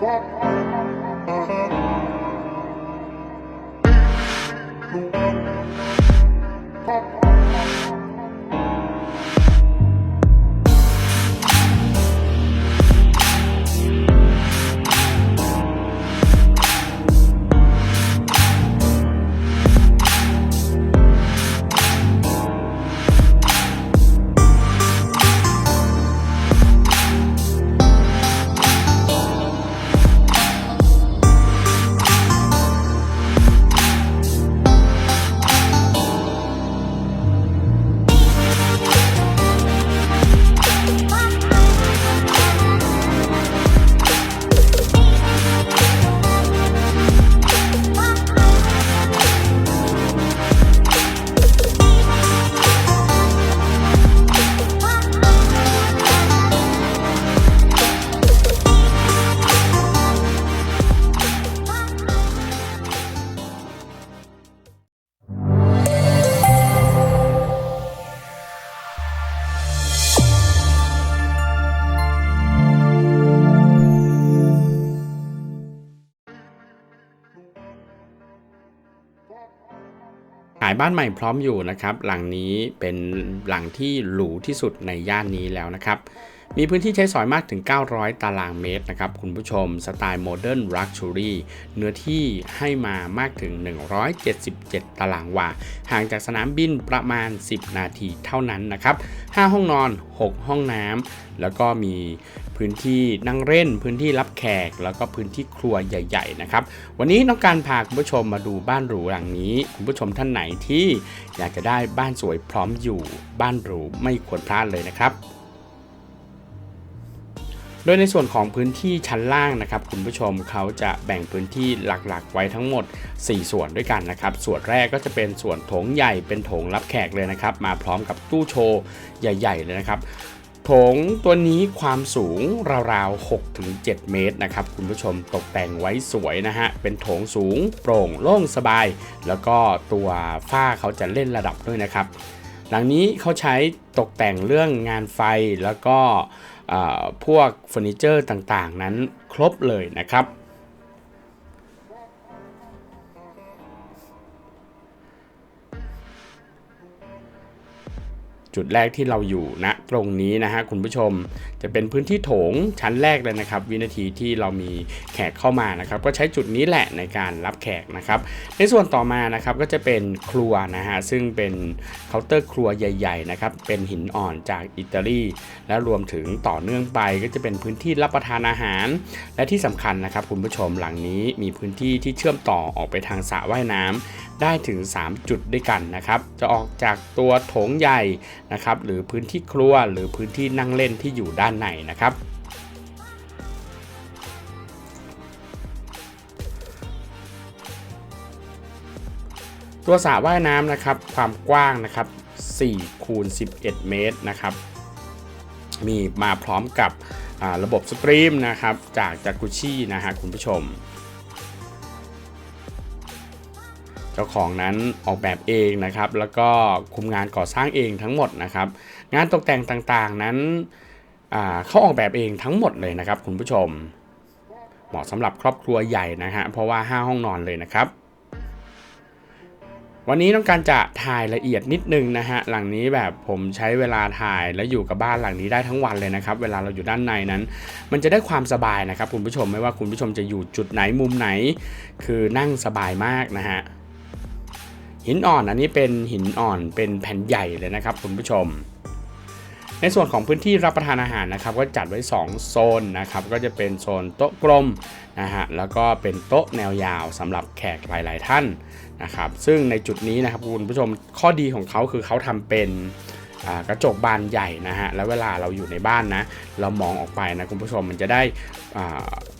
ข บ้านใหม่พร้อมอยู่นะครับ หลังนี้เป็นหลังที่หรูที่สุดในย่านนี้แล้วนะครับ มีพื้นที่ใช้สอยมากถึง 900 ตารางเมตรนะครับ คุณผู้ชมสไตล์โมเดิร์นลักชัวรี่เนื้อที่ให้มามากถึง 177 ตารางวา ห่างจากสนามบินประมาณ 10 นาทีเท่านั้นนะครับ 5 ห้องนอน 6 ห้องน้ำแล้วก็มี พื้นที่นั่งเล่น พื้นที่รับแขก แล้วก็พื้นที่ครัวใหญ่ๆนะครับ วันนี้น้องการพาคุณผู้ชมมาดูบ้านหรูหลังนี้ คุณผู้ชมท่านไหนที่อยากจะได้บ้านสวยพร้อมอยู่บ้านหรูไม่ควรพลาดเลยนะครับโดยในส่วนของพื้นที่ชั้นล่างนะครับคุณผู้ชมเขาจะแบ่งพื้นที่หลักๆ ไว้ทั้งหมด 4 ส่วนด้วยกันนะครับ ส่วนแรกก็จะเป็นส่วนโถงใหญ่เป็นโถงรับแขกเลยนะครับ มาพร้อมกับตู้โชว์ใหญ่ ๆ เลยนะครับ ถงตัวนี้ความสูงราวๆ 6-7 เมตรนะครับ คุณผู้ชมตกแต่งไว้สวยนะฮะ เป็นโถงสูงโปร่งโล่งสบาย แล้วก็ตัวฝ้าเขาจะเล่นระดับด้วยนะครับ หลังนี้เขาใช้ตกแต่งเรื่องงานไฟแล้วก็พวกเฟอร์นิเจอร์ต่างๆ นั้นครบเลยนะครับ จุดแรกที่เราอยู่ณตรงนี้นะฮะคุณผู้ชมจะเป็นพื้นที่โถงชั้นแรกเลยนะครับ วินาทีที่เรามีแขกเข้ามานะครับ ก็ใช้จุดนี้แหละในการรับแขกนะครับ ในส่วนต่อมานะครับก็จะเป็นครัวนะฮะซึ่งเป็นเคาน์เตอร์ครัวใหญ่ ๆ นะครับ เป็นหินอ่อนจากอิตาลีและรวมถึงต่อเนื่องไปก็จะเป็นพื้นที่รับประทานอาหาร และที่สำคัญนะครับ คุณผู้ชมหลังนี้มีพื้นที่ที่เชื่อมต่อออกไปทางสระว่ายน้ำ ได้ถึง 3 จุดด้วยกันนะครับ จะออกจากตัวโถงใหญ่นะครับ หรือพื้นที่ครัวหรือพื้นที่นั่งเล่นที่อยู่ด้านในนะครับตัวสระว่ายน้ำนะครับ ความกว้างนะครับ4คูณ11 เมตรนะครับ มีมาพร้อมกับระบบสตรีมนะครับ จากจากุชี่นะฮะคุณผู้ชม เจ้าของนั้นออกแบบเองนะครับ แล้วก็คุมงานก่อสร้างเองทั้งหมดนะครับ งานตกแต่งต่างๆนั้นเขาออกแบบเองทั้งหมดเลยนะครับ คุณผู้ชม เหมาะสำหรับครอบครัวใหญ่นะฮะเพราะว่า 5 ห้องนอนเลยนะครับ วันนี้ต้องการจะถ่ายละเอียดนิดนึงนะฮะหลังนี้แบบผมใช้เวลาถ่ายแล้วอยู่กับบ้านหลังนี้ได้ทั้งวันเลยนะครับ เวลาเราอยู่ด้านในนั้น มันจะได้ความสบายนะครับ คุณผู้ชมไม่ว่าคุณผู้ชมจะอยู่จุดไหนมุมไหน คือนั่งสบายมากนะฮะ หินอ่อนอันนี้เป็นหินอ่อนเป็นแผ่นใหญ่เลยนะครับคุณผู้ชม ในส่วนของพื้นที่รับประทานอาหารนะครับ ก็จัดไว้ 2 โซนนะครับ ก็จะเป็นโซนโต๊ะกลมนะฮะแล้วก็เป็นโต๊ะแนวยาวสำหรับแขกหลาย ๆ ท่านนะครับ ซึ่งในจุดนี้นะครับคุณผู้ชมข้อดีของเขาคือเขาทำเป็น กระจกบานใหญ่นะฮะ แล้วเวลาเราอยู่ในบ้านนะ เรามองออกไปนะคุณผู้ชมมันจะได้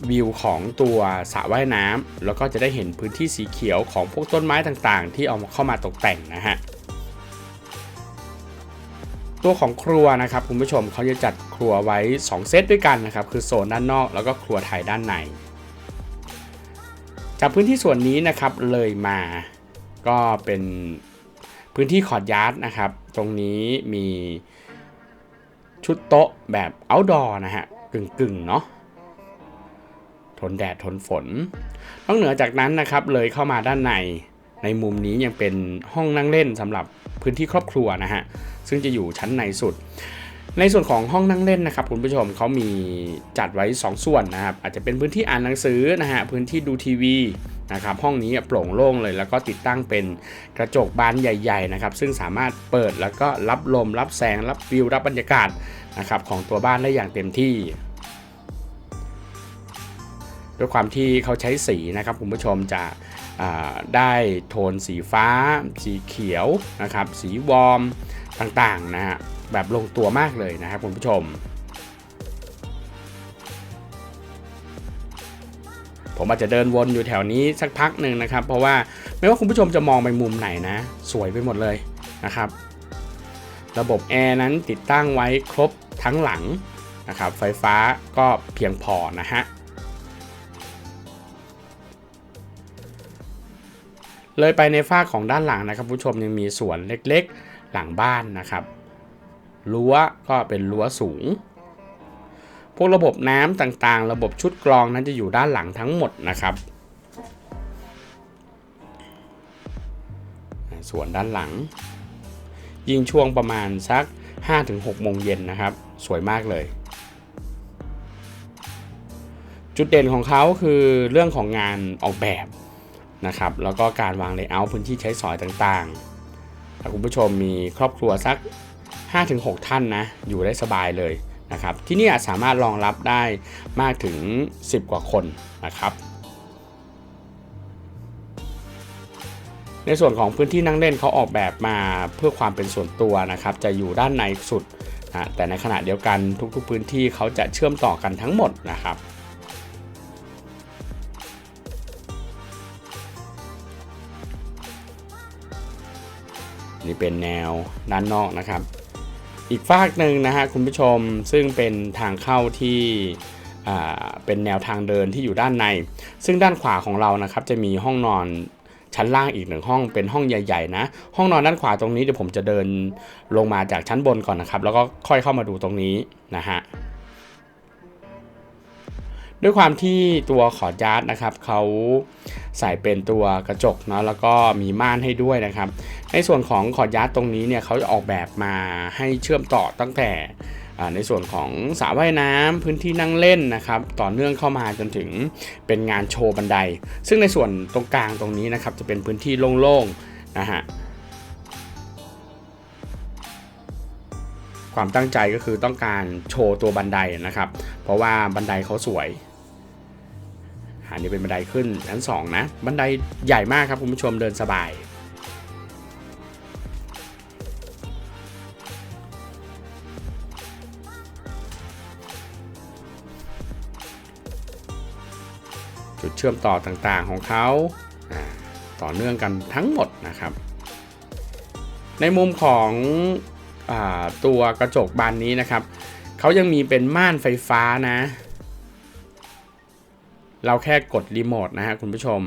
วิวของตัวสระว่ายน้ำแล้วก็จะได้เห็นพื้นที่สีเขียวของพวกต้นไม้ต่างๆ ที่เอาเข้ามาตกแต่งนะฮะตัวของครัวนะครับคุณผู้ชมเขาจะจัดครัวไว้ 2 เซตด้วยกันนะครับคือโซนด้านนอกแล้วก็ครัวไทยด้านใน จากพื้นที่ส่วนนี้นะครับเลยมาก็เป็น พื้นที่คอร์ดยาร์ดนะครับ ตรงนี้มีชุดโต๊ะแบบ outdoor นะฮะ กึ่งๆ เนาะทนแดดทนฝนนอกเหนือจากนั้นนะครับ เลยเข้ามาด้านในในมุมนี้ยังเป็นห้องนั่งเล่นสำหรับพื้นที่ครอบครัวนะฮะ ซึ่งจะอยู่ชั้นในสุด ในส่วนของห้องนั่งเล่นนะครับคุณผู้ชมเขามีจัดไว้ 2 ส่วนนะครับ อาจจะเป็นพื้นที่อ่านหนังสือนะฮะ พื้นที่ดูทีวี นะครับห้องนี้โปร่งโล่งเลย แล้วก็ติดตั้งเป็นกระจกบานใหญ่ๆนะครับซึ่งสามารถเปิดแล้วก็รับลม รับแสง รับวิว รับบรรยากาศนะครับของตัวบ้านได้อย่างเต็มที่ด้วยความที่เขาใช้สีนะครับคุณผู้ชมจะได้โทนสีฟ้า สีเขียวนะครับสีวอร์มต่างๆนะฮะแบบลงตัวมากเลยนะครับคุณผู้ชม ผมอาจจะเดินวนอยู่แถวนี้สักพักหนึ่งนะครับ เพราะว่าไม่ว่าคุณผู้ชมจะมองไปมุมไหนนะ สวยไปหมดเลยนะครับ ระบบแอร์นั้นติดตั้งไว้ครบทั้งหลังนะครับ ไฟฟ้าก็เพียงพอนะฮะเลยไปในฝ้าของด้านหลังนะครับผู้ชมยังมีสวนเล็กๆ หลังบ้านนะครับรั้วก็เป็นรั้วสูง พวกระบบน้ำต่างๆ ระบบชุดกรองนั้นจะอยู่ด้านหลังทั้งหมดนะครับ ส่วนด้านหลัง ยิงช่วงประมาณสัก 5-6โมงเย็นนะครับ สวยมากเลย จุดเด่นของเขาคือเรื่องของงานออกแบบนะครับ แล้วก็การวางเลเยอร์พื้นที่ใช้สอยต่างๆถ้าคุณผู้ชมมีครอบครัวสัก 5-6 ท่านนะ อยู่ได้สบายเลย นะครับที่นี่สามารถรองรับได้มากถึง 10 กว่าคนนะครับในส่วนของพื้นที่นั่งเล่นเขาออกแบบมาเพื่อความเป็นส่วนตัวนะครับ จะอยู่ด้านในสุดนะแต่ในขณะเดียวกันทุกๆ พื้นที่เขาจะเชื่อมต่อกันทั้งหมดนะครับ นี่เป็นแนวด้านนอกนะครับ อีกฝากหนึ่งนะฮะคุณผู้ชมซึ่งเป็นทางเข้าที่เป็นแนวทางเดินที่อยู่ด้านใน ซึ่งด้านขวาของเรานะครับจะมีห้องนอนชั้นล่างอีกหนึ่งห้องเป็นห้องใหญ่ๆนะ ห้องนอนด้านขวาตรงนี้เดี๋ยวผมจะเดินลงมาจากชั้นบนก่อนนะครับ แล้วก็ค่อยเข้ามาดูตรงนี้นะฮะ ด้วยความที่ตัวขอจาร์ดนะครับเขาใส่เป็นตัวกระจกเนาะแล้วก็มีม่านให้ด้วยนะครับ ในส่วนของขอดยัดตรงนี้เนี่ยเขาจะออกแบบมาให้เชื่อมต่อตั้งแต่ในส่วนของสระว่ายน้ำพื้นที่นั่งเล่นนะครับ ต่อเนื่องเข้ามาจนถึงเป็นงานโชว์บันได ซึ่งในส่วนตรงกลางตรงนี้นะครับจะเป็นพื้นที่โล่งๆนะฮะความตั้งใจก็คือต้องการโชว์ตัวบันไดนะครับ เพราะว่าบันไดเขาสวย นนี้เป็นบันไดขึ้นชั้น2นะบันไดใหญ่มากครับคุณผู้ชมเดินสบายจุดเชื่อมต่อต่างๆของเขาต่อเนื่องกันทั้งหมดนะครับ ในมุมของอตัวกระจกบานนี้นะครับ เขายังมีเป็นม่านไฟฟ้านะ เราแค่กดรีโมทนะฮะคุณผู้ชม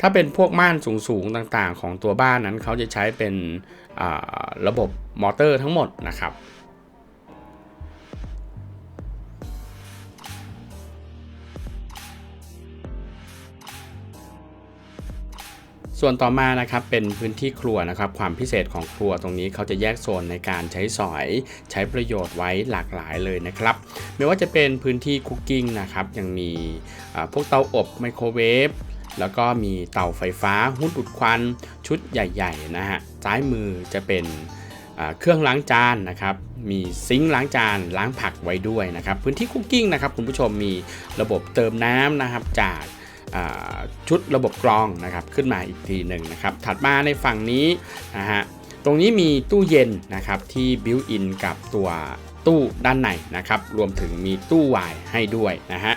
ถ้าเป็นพวกม่านสูงๆต่างๆ ของตัวบ้านนั้นเขาจะใช้เป็นระบบมอเตอร์ทั้งหมดนะครับ ส่วนต่อมานะครับเป็นพื้นที่ครัวนะครับความพิเศษของครัวตรงนี้เขาจะแยกโซนในการใช้สอย ใช้ประโยชน์ไว้หลากหลายเลยนะครับไม่ว่าจะเป็นพื้นที่คุกกิ้งนะครับยังมีพวกเตาอบไมโครเวฟแล้วก็มีเตาไฟฟ้าหุ้นอุดควันชุดใหญ่ๆนะฮะซ้ายมือจะเป็นเครื่องล้างจานนะครับ มีซิงค์ล้างจานล้างผักไว้ด้วยนะครับ พื้นที่คุกกิ้งนะครับคุณผู้ชมมีระบบเติมน้ำนะครับจาก ชุดระบบกรองนะครับขึ้นมาอีกทีหนึ่งนะครับ ถัดมาในฝั่งนี้นะฮะตรงนี้มีตู้เย็นนะครับที่บิวอินกับตัวตู้ด้านในนะครับรวมถึงมีตู้วายให้ด้วยนะฮะ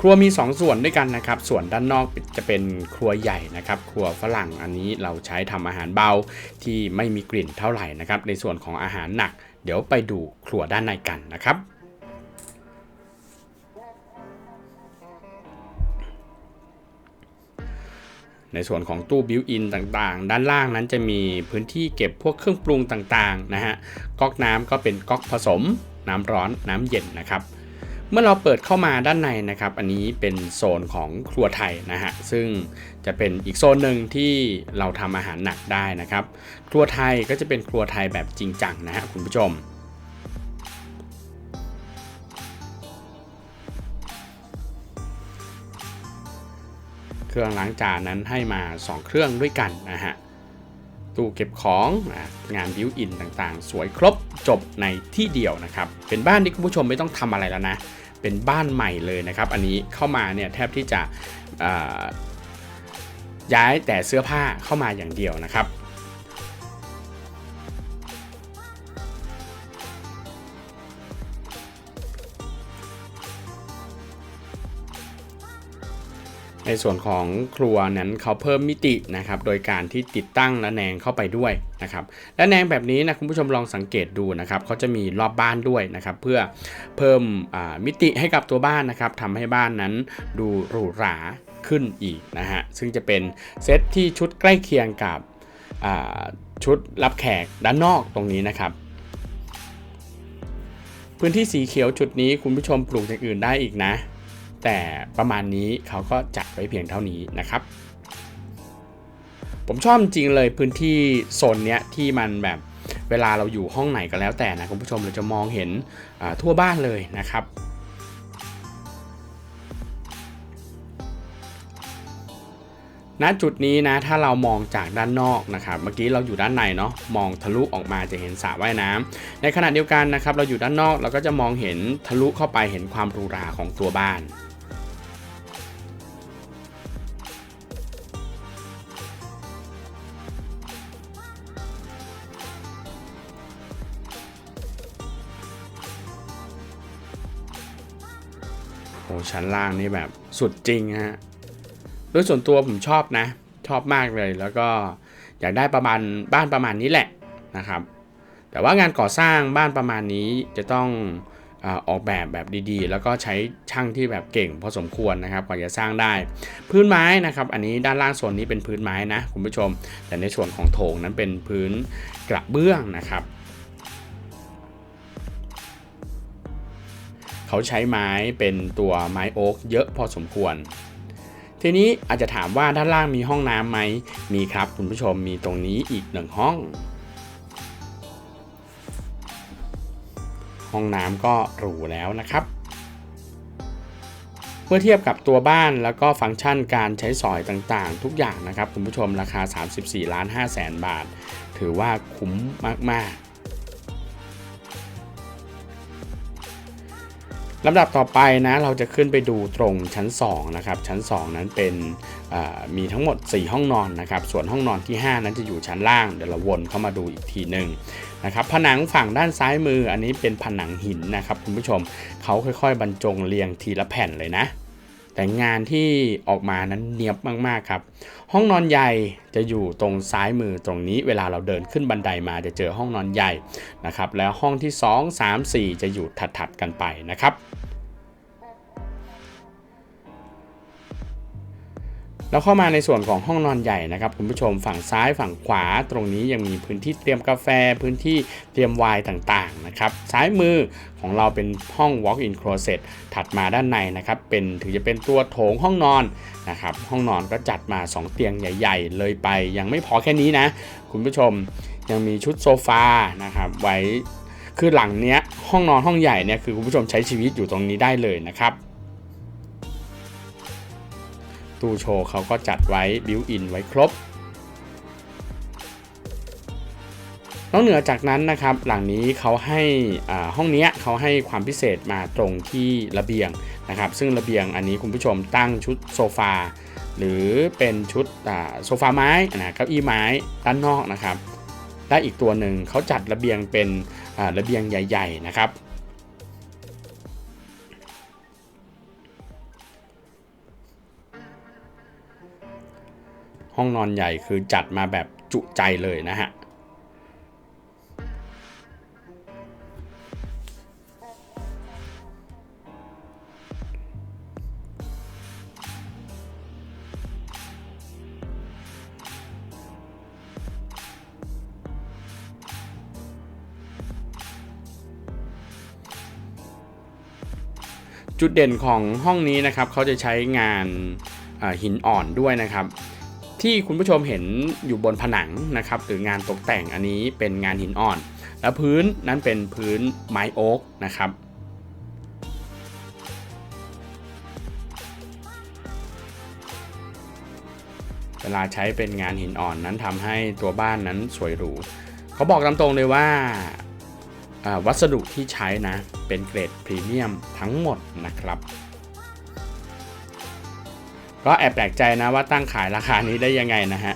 ครัวมี 2 ส่วนด้วยกันนะครับ ส่วนด้านนอกจะเป็นครัวใหญ่นะครับ ครัวฝรั่งอันนี้เราใช้ทำอาหารเบาที่ไม่มีกลิ่นเท่าไหร่นะครับ ในส่วนของอาหารหนัก เดี๋ยวไปดูครัวด้านในกันนะครับ ในส่วนของตู้บิวอินต่างๆ ด้านล่างนั้นจะมีพื้นที่เก็บพวกเครื่องปรุงต่างๆนะฮะก๊อกน้ำก็เป็นก๊อกผสม น้ำร้อนน้ำเย็นนะครับ เมื่อเราเปิดเข้ามาด้านในนะครับ อันนี้เป็นโซนของครัวไทยนะฮะซึ่งจะเป็นอีกโซนหนึ่งที่เราทำอาหารหนักได้นะครับ ครัวไทยก็จะเป็นครัวไทยแบบจริงจังนะฮะคุณผู้ชม เครื่องล้างจานนั้นให้มา 2 เครื่องด้วยกันนะฮะตู้เก็บของงานบิวอินต่างๆ สวยครบจบในที่เดียวนะครับ เป็นบ้านที่คุณผู้ชมไม่ต้องทำอะไรแล้วนะ เป็นบ้านใหม่เลยนะครับ อันนี้เข้ามาเนี่ยแทบที่จะย้ายแต่เสื้อผ้าเข้ามาอย่างเดียวนะครับ ในส่วนของครัวนั้นเขาเพิ่มมิตินะครับโดยการที่ติดตั้งระแนงเข้าไปด้วยนะครับและแนงแบบนี้นะคุณผู้ชมลองสังเกตดูนะครับเขาจะมีรอบบ้านด้วยนะครับเพื่อเพิ่มมิติให้กับตัวบ้านนะครับทำให้บ้านนั้นดูหรูหราขึ้นอีกนะฮะซึ่งจะเป็นเซตที่ชุดใกล้เคียงกับชุดรับแขกด้านนอกตรงนี้นะครับพื้นที่สีเขียวจุดนี้คุณผู้ชมปลูกอย่างอื่นได้อีกนะ แต่ประมาณนี้เขาก็จัดไว้เพียงเท่านี้นะครับ ผมชอบจริงเลยพื้นที่โซนเนี้ยที่มันแบบเวลาเราอยู่ห้องไหนก็แล้วแต่นะคุณผู้ชมเราจะมองเห็นทั่วบ้านเลยนะครับณจุดนี้นะถ้าเรามองจากด้านนอกนะครับเมื่อกี้เราอยู่ด้านในเนาะมองทะลุออกมาจะเห็นสระว่ายน้ำในขณะเดียวกันนะครับเราอยู่ด้านนอกเราก็จะมองเห็นทะลุเข้าไปเห็นความรูราของตัวบ้าน ชั้นล่างนี่แบบสุดจริงฮะโดยส่วนตัวผมชอบนะ ชอบมากเลย แล้วก็อยากได้ประมาณบ้านประมาณนี้แหละนะครับ แต่ว่างานก่อสร้างบ้านประมาณนี้จะต้องออกแบบแบบดีๆ แล้วก็ใช้ช่างที่แบบเก่งพอสมควรนะครับกว่าจะสร้างได้ พื้นไม้นะครับ อันนี้ด้านล่างส่วนนี้เป็นพื้นไม้นะคุณผู้ชม แต่ในส่วนของโถงนั้นเป็นพื้นกระเบื้องนะครับ เขาใช้ไม้เป็นตัวไม้โอ๊กเยอะพอสมควร ทีนี้อาจจะถามว่าด้านล่างมีห้องน้ำไหมมีครับคุณผู้ชมมีตรงนี้อีกหนึ่งห้อง ห้องน้ำก็หรูแล้วนะครับเมื่อเทียบกับตัวบ้านแล้วก็ฟังก์ชันการใช้สอยต่างๆ ทุกอย่างนะครับคุณผู้ชมราคา 34 ล้าน5แสนบาท ถือว่าคุ้มมากๆ ลำดับต่อไปนะเราจะขึ้นไปดูตรงชั้น2นะครับชั้น 2 นั้นเป็นมีทั้งหมด 4 ห้องนอนนะครับส่วนห้องนอนที่ 5 นั้นจะอยู่ชั้นล่างเดี๋ยวเราวนเข้ามาดูอีกทีหนึ่งนะครับผนังฝั่งด้านซ้ายมืออันนี้เป็นผนังหินนะครับคุณผู้ชมเขาค่อยๆ บรรจงเรียงทีละแผ่นเลยนะ แต่งานที่ออกมานั้นเนียบมากๆครับ ห้องนอนใหญ่จะอยู่ตรงซ้ายมือตรงนี้ เวลาเราเดินขึ้นบันไดมาจะเจอห้องนอนใหญ่นะครับ แล้วห้องที่ 2 3 4 จะอยู่ถัดๆกันไปนะครับ เราเข้ามาในส่วนของห้องนอนใหญ่นะครับคุณผู้ชมฝั่งซ้ายฝั่งขวาตรงนี้ยังมีพื้นที่เตรียมกาแฟพื้นที่เตรียมไวน์ต่างๆนะครับซ้ายมือของเราเป็นห้อง walk-in closet ถัดมาด้านในนะครับเป็นถือจะเป็นตัวโถงห้องนอนนะครับห้องนอนก็จัดมา 2 เตียงใหญ่ ๆ เลยไป ยังไม่พอแค่นี้นะ คุณผู้ชมยังมีชุดโซฟานะครับไว้คือหลังเนี้ยห้องนอนห้องใหญ่เนี่ยคือคุณผู้ชมใช้ชีวิตอยู่ตรงนี้ได้เลยนะครับ ตู้โชว์เขาก็จัดไว้บิวอินไว้ครบนอกเหนือจากนั้นนะครับหลังนี้เขาให้ห้องนี้เขาให้ความพิเศษมาตรงที่ระเบียงนะครับ ซึ่งระเบียงอันนี้คุณผู้ชมตั้งชุดโซฟาหรือเป็นชุดโซฟาไม้นะเก้าอี้ไม้ด้านนอกนะครับและอีกตัวหนึ่งเขาจัดระเบียงเป็นระเบียงใหญ่ ๆ นะครับ ห้องนอนใหญ่คือจัดมาแบบจุใจเลยนะฮะจุดเด่นของห้องนี้นะครับเขาจะใช้งานหินอ่อนด้วยนะครับ ที่คุณผู้ชมเห็นอยู่บนผนังนะครับหรืองานตกแต่งอันนี้เป็นงานหินอ่อน และพื้นนั้นเป็นพื้นไม้โอ๊กนะครับเวลาใช้เป็นงานหินอ่อนนั้นทำให้ตัวบ้านนั้นสวยหรูเขาบอกตามตรงเลยว่าอ่าวัสดุที่ใช้นะเป็นเกรดพรีเมียมทั้งหมดนะครับ ก็แอบแปลกใจนะว่าตั้งขายราคานี้ได้ยังไงนะฮะ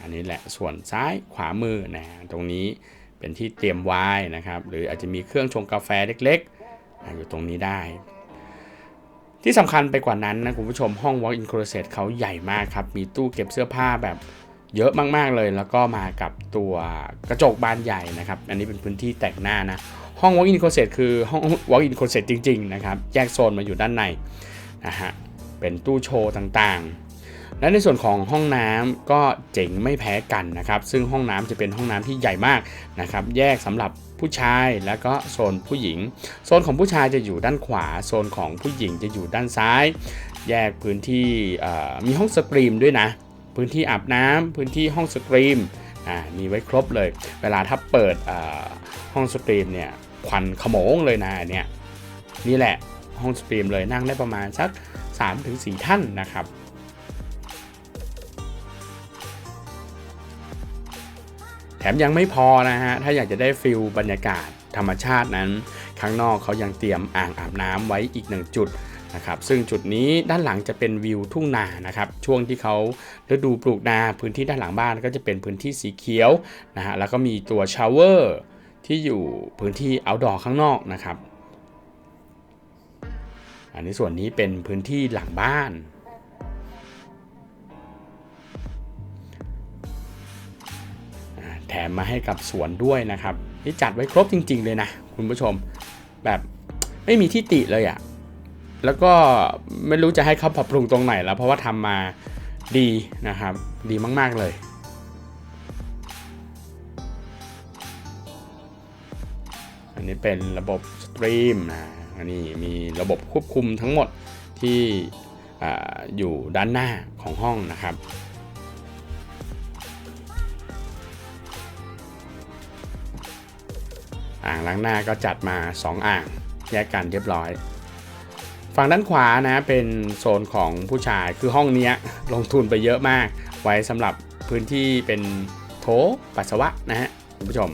อันนี้แหละส่วนซ้ายขวามือนะตรงนี้เป็นที่เตรียมไว้นะครับ หรืออาจจะมีเครื่องชงกาแฟเล็กๆ อยู่ตรงนี้ได้ ที่สำคัญไปกว่านั้นนะคุณผู้ชมห้อง Walk-in Closet เขาใหญ่มากครับ มีตู้เก็บเสื้อผ้าแบบเยอะมากๆเลย แล้วก็มากับตัวกระจกบานใหญ่นะครับ อันนี้เป็นพื้นที่แต่งหน้านะ ห้อง Walk-in Closet คือห้อง Walk-in Closet จริงๆนะครับแยกโซนมาอยู่ด้านในนะฮะเป็นตู้โชว์ต่างๆ และในส่วนของห้องน้ำก็เจ๋งไม่แพ้กันนะครับ ซึ่งห้องน้ำจะเป็นห้องน้ำที่ใหญ่มากนะครับ แยกสำหรับผู้ชายแล้วก็โซนผู้หญิง โซนของผู้ชายจะอยู่ด้านขวา โซนของผู้หญิงจะอยู่ด้านซ้าย แยกพื้นที่มีห้องสตรีมด้วยนะ พื้นที่อาบน้ำพื้นที่ห้องสตรีมมีไว้ครบเลย เวลาถ้าเปิดห้องสตรีมเนี่ย ควันขโมงเลยนะเนี่ยนี่แหละห้องสตรีมเลยนั่งได้ประมาณสัก 3-4 ท่านนะครับแถมยังไม่พอนะฮะ ถ้าอยากจะได้ฟิลบรรยากาศธรรมชาตินั้น ข้างนอกเขายังเตรียมอ่างอาบน้ำไว้อีกหนึ่งจุดนะครับ ซึ่งจุดนี้ด้านหลังจะเป็นวิวทุ่งนานะครับ ช่วงที่เขาฤดูปลูกนา พื้นที่ด้านหลังบ้านก็จะเป็นพื้นที่สีเขียวนะฮะ แล้วก็มีตัวชาวเวอร์ ที่อยู่พื้นที่ outdoor ข้างนอกนะครับ อันนี้ส่วนนี้เป็นพื้นที่หลังบ้าน แถมมาให้กับสวนด้วยนะครับนี่จัดไว้ครบจริง ๆ เลยนะ คุณผู้ชมแบบไม่มีที่ติเลยอะ่ะแล้วก็ไม่รู้จะให้เขาปรับปรุงตรงไหนแล้ว เพราะว่าทำมาดีนะครับ ดีมาก ๆ เลย อันนี้เป็นระบบสตรีมนะอันนี้มีระบบควบคุมทั้งหมดที่ออยู่ด้านหน้าของห้องนะครับอ่างล้างหน้าก็จัดมา 2 อ่างแยกกันเรียบร้อย ฝั่งด้านขวานะเป็นโซนของผู้ชายคือห้องนี้ลงทุนไปเยอะมาก ไว้สำหรับพื้นที่เป็นโถปัสสาวะนะฮะคุณผู้ชม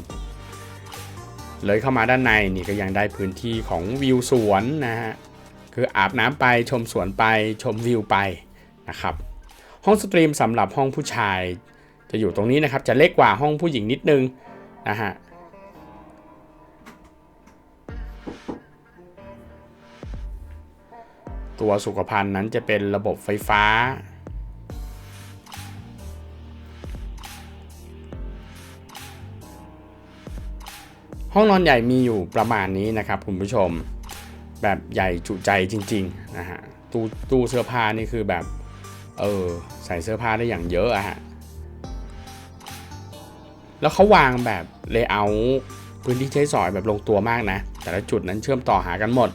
เลยเข้ามาด้านในนี่ก็ยังได้พื้นที่ของวิวสวนนะฮะคืออาบน้ำไปชมสวนไปชมวิวไปนะครับห้องสตรีมสำหรับห้องผู้ชายจะอยู่ตรงนี้นะครับจะเล็กกว่าห้องผู้หญิงนิดนึงนะฮะตัวสุขภัณฑ์นั้นจะเป็นระบบไฟฟ้า ห้องนอนใหญ่มีอยู่ประมาณนี้นะครับคุณผู้ชมแบบใหญ่จุใจจริงๆนะฮะตู้ตู้เสื้อผ้านี่คือแบบเออใส่เสื้อผ้าได้อย่างเยอะอะฮะแล้วเขาวางแบบเลเยอร์พื้นที่ใช้สอยแบบลงตัวมากนะ แต่ละจุดนั้นเชื่อมต่อหากันหมด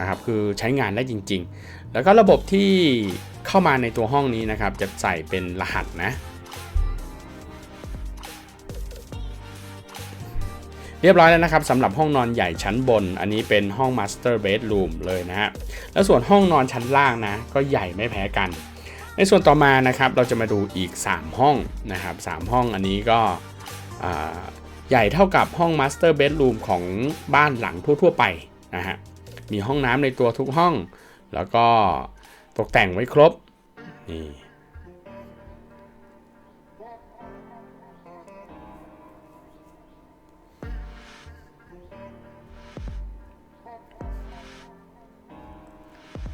นะครับคือใช้งานได้จริง ๆ แล้วก็ระบบที่เข้ามาในตัวห้องนี้นะครับจะใส่เป็นรหัสนะ เรียบร้อยแล้วนะครับสำหรับห้องนอนใหญ่ชั้นบน อันนี้เป็นห้อง Master Bedroom เลยนะฮะแล้วส่วนห้องนอนชั้นล่างนะก็ใหญ่ไม่แพ้กัน ในส่วนต่อมานะครับเราจะมาดูอีก 3 ห้องนะครับ3ห้องอันนี้ก็ใหญ่เท่ากับห้อง Master Bedroom ของบ้านหลังทั่ว ๆ ไปนะฮะมีห้องน้ำในตัวทุกห้อง แล้วก็ตกแต่งไว้ครบนี่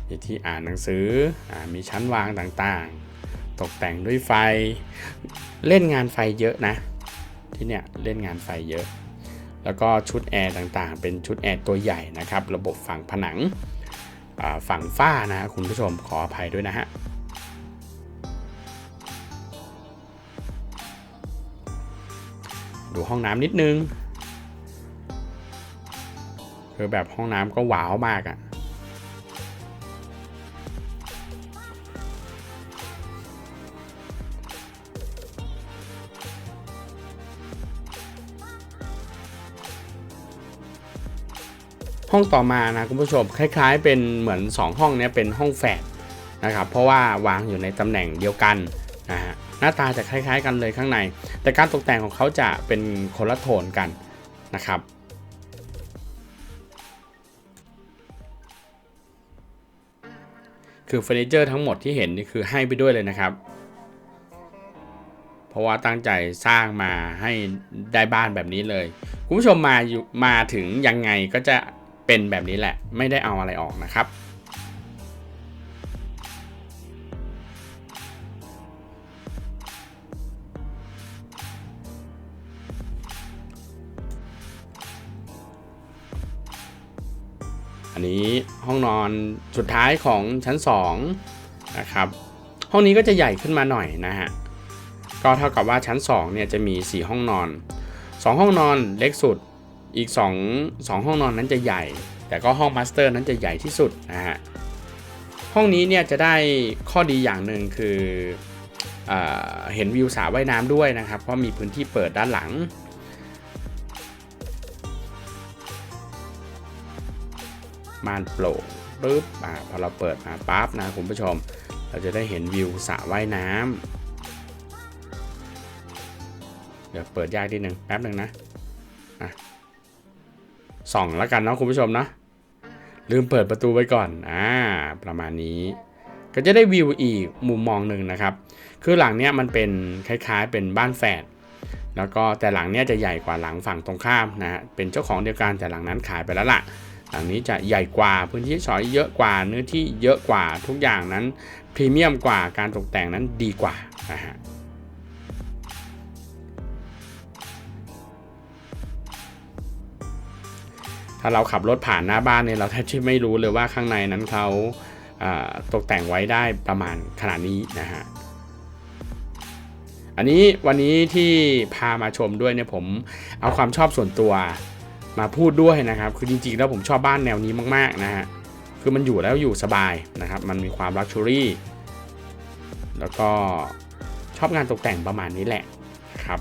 มีที่อ่านหนังสืออมีชั้นวางต่างๆ ตกแต่งด้วยไฟ เล่นงานไฟเยอะนะ ที่เนี่ยเล่นงานไฟเยอะ แล้วก็ชุดแอร์ต่างๆ เป็นชุดแอร์ตัวใหญ่นะครับ ระบบฝั่งผนังฝั่งฝ้านะคุณผู้ชมขออภัยด้วยนะฮะดดูห้องน้ำนิดนึงคือแบบห้องน้ำก็ว้าวมากอะ่ะ ห้องต่อมานะคุณผู้ชมคล้าย ๆ เป็นเหมือน 2 ห้องนี้เป็นห้องแฝดนะครับเพราะว่าวางอยู่ในตำแหน่งเดียวกันนะฮะหน้าตาจะคล้าย ๆ กันเลยข้างใน แต่การตกแต่งของเขาจะเป็นคนละโทนกันนะครับคือเฟอร์นิเจอร์ทั้งหมดที่เห็นนี่คือให้ไปด้วยเลยนะครับ เพราะว่าตั้งใจสร้างมาให้ได้บ้านแบบนี้เลย คุณผู้ชมมาอยู่มาถึงยังไงก็จะ เป็นแบบนี้แหละ ไม่ได้เอาอะไรออกนะครับ อันนี้ห้องนอนสุดท้ายของชั้น2นะครับห้องนี้ก็จะใหญ่ขึ้นมาหน่อยนะฮะก็เท่ากับว่าชั้น2เนี่ยจะมี 4 ห้องนอน 2 ห้องนอนเล็กสุด อีก 2 2 ห้องนอนนั้นจะใหญ่ แต่ก็ห้องมาสเตอร์นั้นจะใหญ่ที่สุดนะฮะห้องนี้เนี่ยจะได้ข้อดีอย่างหนึ่งคือเอเห็นวิวสระว่ายน้ำด้วยนะครับ เพราะมีพื้นที่เปิดด้านหลัง ม่านโปร่งปุ๊บอพอเราเปิดมาปั๊บนะคุณผู้ชม เราจะได้เห็นวิวสระว่ายน้ำเดี๋ยวเปิดยากนิดนึงแป๊บหนึ่งนะอะ ส่องแล้วกันเนาะคุณผู้ชมเนาะลืมเปิดประตูไว้ก่อนอ่าประมาณนี้ ก็จะได้วิวอีกมุมมองหนึ่งนะครับ คือหลังเนี้ยมันเป็นคล้ายๆเป็นบ้านแฝดแล้วก็แต่หลังเนี้ยจะใหญ่กว่าหลังฝั่งตรงข้ามนะฮะเป็นเจ้าของเดียวกันแต่หลังนั้นขายไปแล้วล่ะ หลังนี้จะใหญ่กว่าพื้นที่สอยเยอะกว่าเนื้อที่เยอะกว่าทุกอย่างนั้นพรีเมียมกว่าการตกแต่งนั้นดีกว่านะฮะ ถ้าเราขับรถผ่านหน้าบ้านเนี่ยเราแทบจะไม่รู้เลยว่าข้างในนั้นเขาอ่าตกแต่งไว้ได้ประมาณขนาดนี้นะฮะอันนี้วันนี้ที่พามาชมด้วยเนี่ยผมเอาความชอบส่วนตัวมาพูดด้วยนะครับ คือจริงๆแล้วผมชอบบ้านแนวนี้มากๆนะฮะคือมันอยู่แล้วอยู่สบายนะครับ มันมีความลักชัวรี่แล้วก็ชอบงานตกแต่งประมาณนี้แหละครับ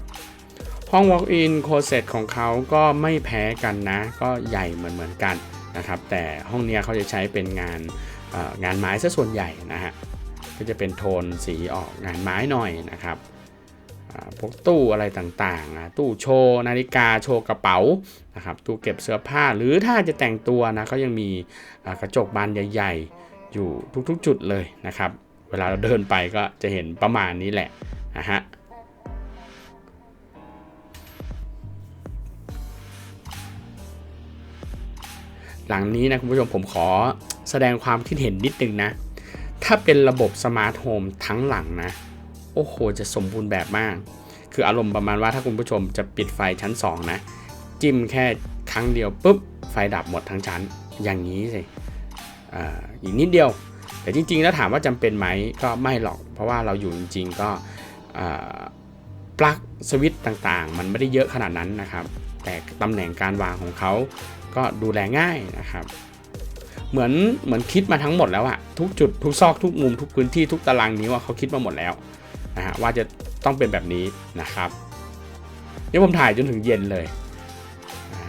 ห้อง walk-in closet ของเขาก็ไม่แพ้กันนะ ก็ใหญ่เหมือนๆกันนะครับ แต่ห้องเนี้ยเขาจะใช้เป็นงานงานไม้ซะส่วนใหญ่นะฮะ ก็จะเป็นโทนสีออกงานไม้หน่อยนะครับพวกตู้อะไรต่างๆนะตู้โชว์นาฬิกาโชว์กระเป๋านะครับตู้เก็บเสื้อผ้าหรือถ้าจะแต่งตัวนะก็ยังมีกระจกบานใหญ่ๆ อยู่ทุกๆจุดเลยนะครับ เวลาเราเดินไปก็จะเห็นประมาณนี้แหละนะฮะ หลังนี้นะคุณผู้ชมผมขอแสดงความคิดเห็นนิดนึงนะ ถ้าเป็นระบบสมาร์ทโฮมทั้งหลังนะ โอ้โห จะสมบูรณ์แบบมาก คืออารมณ์ประมาณว่าถ้าคุณผู้ชมจะปิดไฟชั้น 2 นะ จิ้มแค่ครั้งเดียวปุ๊บ ไฟดับหมดทั้งชั้น อย่างนี้สิออีกนิดเดียว แต่จริงๆ แล้วถามว่าจำเป็นไหมก็ไม่หรอก เพราะว่าเราอยู่จริง ๆ ก็ปลั๊กสวิตช์ต่างๆ มันไม่ได้เยอะขนาดนั้นนะครับ แต่ตำแหน่งการวางของเขา ก็ดูแลง่ายนะครับ เหมือนเหมือนคิดมาทั้งหมดแล้วอะทุกจุดทุกซอกทุกมุมทุกพื้นที่ทุกตารางนิ้วอะเขาคิดมาหมดแล้วนะฮะว่าจะต้องเป็นแบบนี้นะครับนี่ผมถ่ายจนถึงเย็นเลย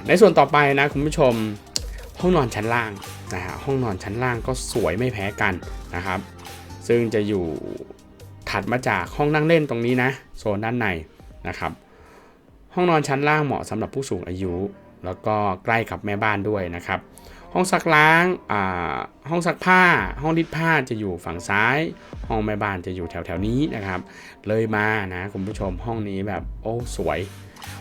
ในส่วนต่อไปนะคุณผู้ชมห้องนอนชั้นล่างนะฮะห้องนอนชั้นล่างก็สวยไม่แพ้กันนะครับ ซึ่งจะอยู่ถัดมาจากห้องนั่งเล่นตรงนี้นะโซนด้านในนะครับ ห้องนอนชั้นล่างเหมาะสำหรับผู้สูงอายุ แล้วก็ใกล้กับแม่บ้านด้วยนะครับ ห้องซักล้างห้องซักผ้า ห้องรีดผ้าจะอยู่ฝั่งซ้าย ห้องแม่บ้านจะอยู่แถวแถวนี้นะครับ เลยมานะคุณผู้ชมห้องนี้แบบโอ้สวย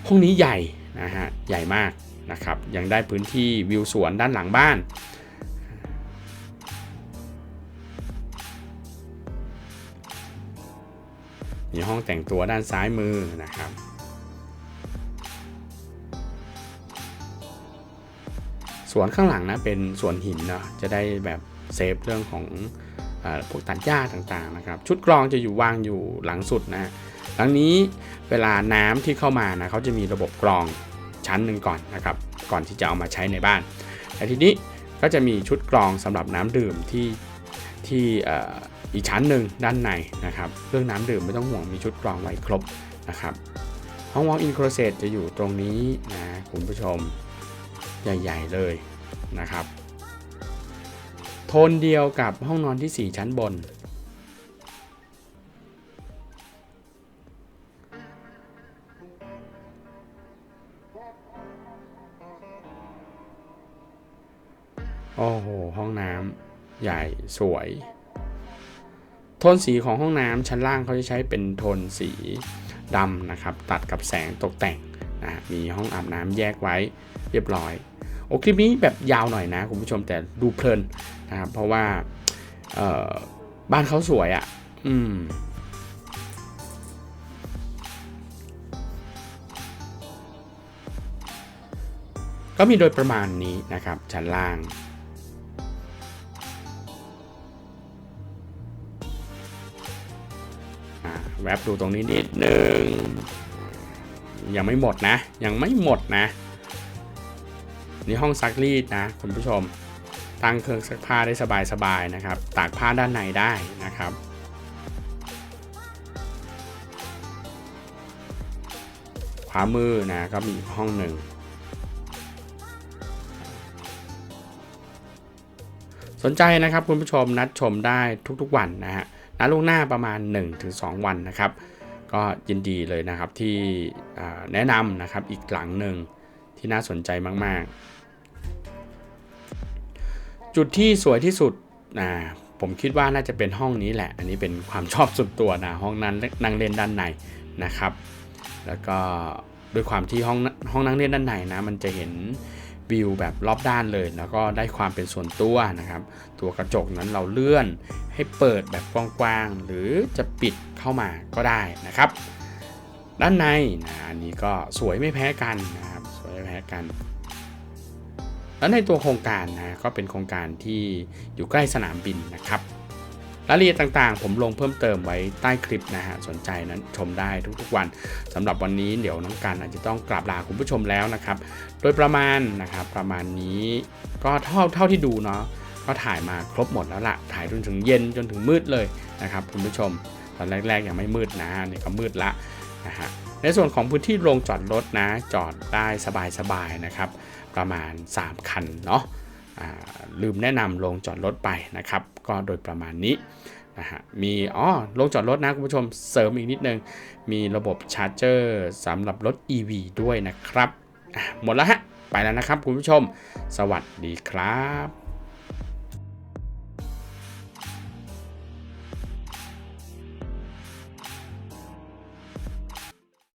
ห้องนี้ใหญ่นะฮะใหญ่มากนะครับยังได้พื้นที่วิวสวนด้านหลังบ้านมีห้องแต่งตัวด้านซ้ายมือนะครับ สวนข้างหลังนะเป็นสวนหินเนาะจะได้แบบเซฟเรื่องของอพวกตัดหญ้าต่างๆนะครับ ชุดกรองจะอยู่วางอยู่หลังสุดนะทั้งนี้เวลาน้ำที่เข้ามานะเขาจะมีระบบกรองชั้นหนึ่งก่อนนะครับ ก่อนที่จะเอามาใช้ในบ้านแต่ทีนี้ก็จะมีชุดกรองสำหรับน้ำดื่มที่ที่อีกชั้นหนึ่งด้านในนะครับ เรื่องน้ำดื่มไม่ต้องห่วงมีชุดกรองไว้ครบนะครับ ห้อง walk-in closet จะอยู่ตรงนี้นะคุณผู้ชม ใหญ่ ๆ เลยนะครับ โทนเดียวกับห้องนอนที่ 4 ชั้นบน โอ้โห ห้องน้ำใหญ่สวย โทนสีของห้องน้ำชั้นล่างเขาจะใช้เป็นโทนสีดำนะครับ ตัดกับแสงตกแต่งนะมีห้องอาบน้ำแยกไว้เรียบร้อย โอ้คลิปนี้แบบยาวหน่อยนะคุณผู้ชมแต่ดูเพลินนะครับเพราะว่าบ้านเขาสวยอะ่ะ อืมก็มีโดยประมาณนี้นะครับชั้นล่าง แวบดูตรงนี้นิดนึง ยังไม่หมดนะ ยังไม่หมดนะ นี่ห้องซักรีดนะคุณผู้ชม ตั้งเครื่องซักผ้าได้สบายๆนะครับ ตากผ้าด้านในได้นะครับขวามือนะก็มีอีกห้องหนึ่งสนใจนะครับคุณผู้ชมนัดชมได้ทุกๆวันนะฮะนัดล่วงหน้าประมาณ 1-2 วันนะครับ ก็ยินดีเลยนะครับที่แนะนำนะครับอีกหลังหนึ่งที่น่าสนใจมาก ๆ จุดที่สวยที่สุดนะผมคิดว่าน่าจะเป็นห้องนี้แหละ อันนี้เป็นความชอบส่วนตัวนะห้องนั้นนั่งเล่นด้านในนะครับ แล้วก็ด้วยความที่ห้องห้องนั่งเล่นด้านในนะ มันจะเห็นวิวแบบรอบด้านเลย แล้วก็ได้ความเป็นส่วนตัวนะครับ ตัวกระจกนั้นเราเลื่อนให้เปิดแบบกว้างๆหรือจะปิดเข้ามาก็ได้นะครับ ด้านในนะอันนี้ก็สวยไม่แพ้กันนะครับสวยไม่แพ้กัน แล้วในตัวโครงการนะก็เป็นโครงการที่อยู่ใกล้สนามบินนะครับรายละเอียดต่างๆ ผมลงเพิ่มเติมไว้ใต้คลิปนะฮะ สนใจนั้นชมได้ทุกๆวันสำหรับวันนี้เดี๋ยวน้องการอาจจะต้องกราบลาคุณผู้ชมแล้วนะครับ โดยประมาณนะครับประมาณนี้ก็เท่าเท่าที่ดูเนาะก็ถ่ายมาครบหมดแล้วละถ่ายจนถึงเย็นจนถึงมืดเลยนะครับคุณผู้ชม ตอนแรกๆยังไม่มืดนะนี่ก็มืดละนะฮะในส่วนของพื้นที่โรงจอดรถนะจอดได้สบายๆนะครับ ประมาณ 3 คันเนาะลืมแนะนำโรงจอดรถไปนะครับ ก็โดยประมาณนี้นะฮะมีอ๋อโรงจอดรถนะคุณผู้ชมเสริมอีกนิดนึง มีระบบชาร์จเจอร์สำหรับรถ EV ด้วยนะครับ หมดแล้วฮะ ไปแล้วนะครับคุณผู้ชม สวัสดีครับ